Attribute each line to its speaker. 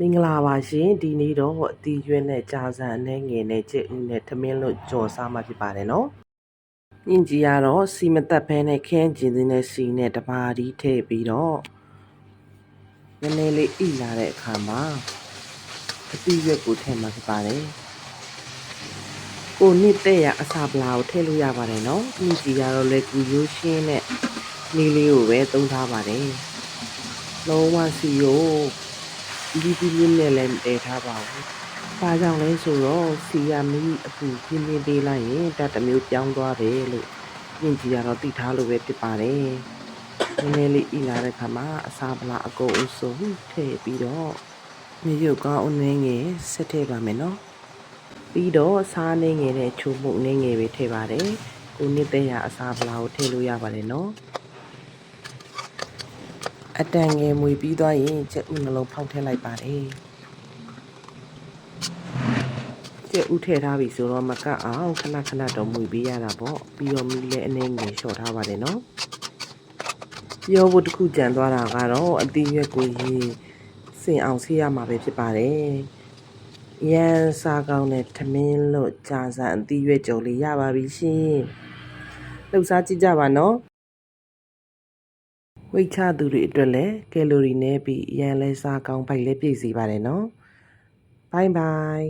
Speaker 1: မင်္ဂလာပါရှင်ဒီနေ့တော့အတီးရွက်နဲ့ကြာဆန်အနှဲငယ်နဲ့ကျက်ဦးနဲ့ထမင်းလို့ကြော်စားမှာဖြစ်ပါတယ်နော်ညင်ကြီးကတော့စီမသက်ဖဲနဲ့ခင်းကျင်တဲ့စီနဲ့တပါးဒီထည့်ပြီးတော့နည်းနည်းလေးဣလာတဲ့အခါမှာအတီးရွက်ကိုထည့်မှာဖြစ်ပါတယ်ကိုနှစ်တဲ့ရအစာပလာကိုထည့်လို့ရပါတယ်နော်ညင်ကြီးကတော့လေကူရိုးရှင်းနဲ့နေလေးကိုပဲသုံးထားပါတယ်လုံးဝစီရိုး ဒီဒီလေးနဲ့လည်းတည်ထားပါဘူး။ဘာကြောင့်လဲဆိုတော့စီယာမီအပူပြင်းပြင်းပေးလိုက်ရင်တတ်တစ်မျိုးပြောင်းသွားတယ်လို့ပြင်ကြီးကတော့သိထားလို့ပဲဖြစ်ပါတယ်။နည်းနည်းလေးဤလာတဲ့ခါမှာအစာပလာအကုန်အစုံထည့်ပြီးတော့မြေရုပ်ကောင်းအနေငယ်ဆက်ထည့်ပါမယ်နော်။ပြီးတော့စားနေငယ်တဲ့ချိုးမှုအနေငယ်ပဲထည့်ပါတယ်။ကိုနစ်တဲ့ရအစာပလာကိုထည့်လို့ရပါတယ်နော်။ အတန်ငယ်မွေပြီးသွားရင်ချက်ဥနှလုံးဖောက်ထည့်လိုက်ပါတယ်ချက်ဥထည့်ထားပြီဆိုတော့မကတ်အောင်ခဏခဏတော့မွေပေးရတာပေါ့ပြီးတော့မီးလည်းအနေငယ်လျှော့ထားပါတယ်နော်ပြောဖို့တစ်ခုကြံသွားတာကတော့အတီးရွက်ကိုရေစင်အောင်ဆေးရမှာပဲဖြစ်ပါတယ်ရန်စားကောင်းတဲ့ထမင်းလို့ကြာစံအတီးရွက်ကြုံလေးရပါပြီရှင်လှူစားကြည့်ကြပါနော် ဝိတ်ချသူတွေအတွက်လည်းကယ်လိုရီနည်းပြီးရန်လဲစားကောင်းဖိုက်လည်းပြည့်စည်ပါတယ်နော်ဘိုင်ဘိုင်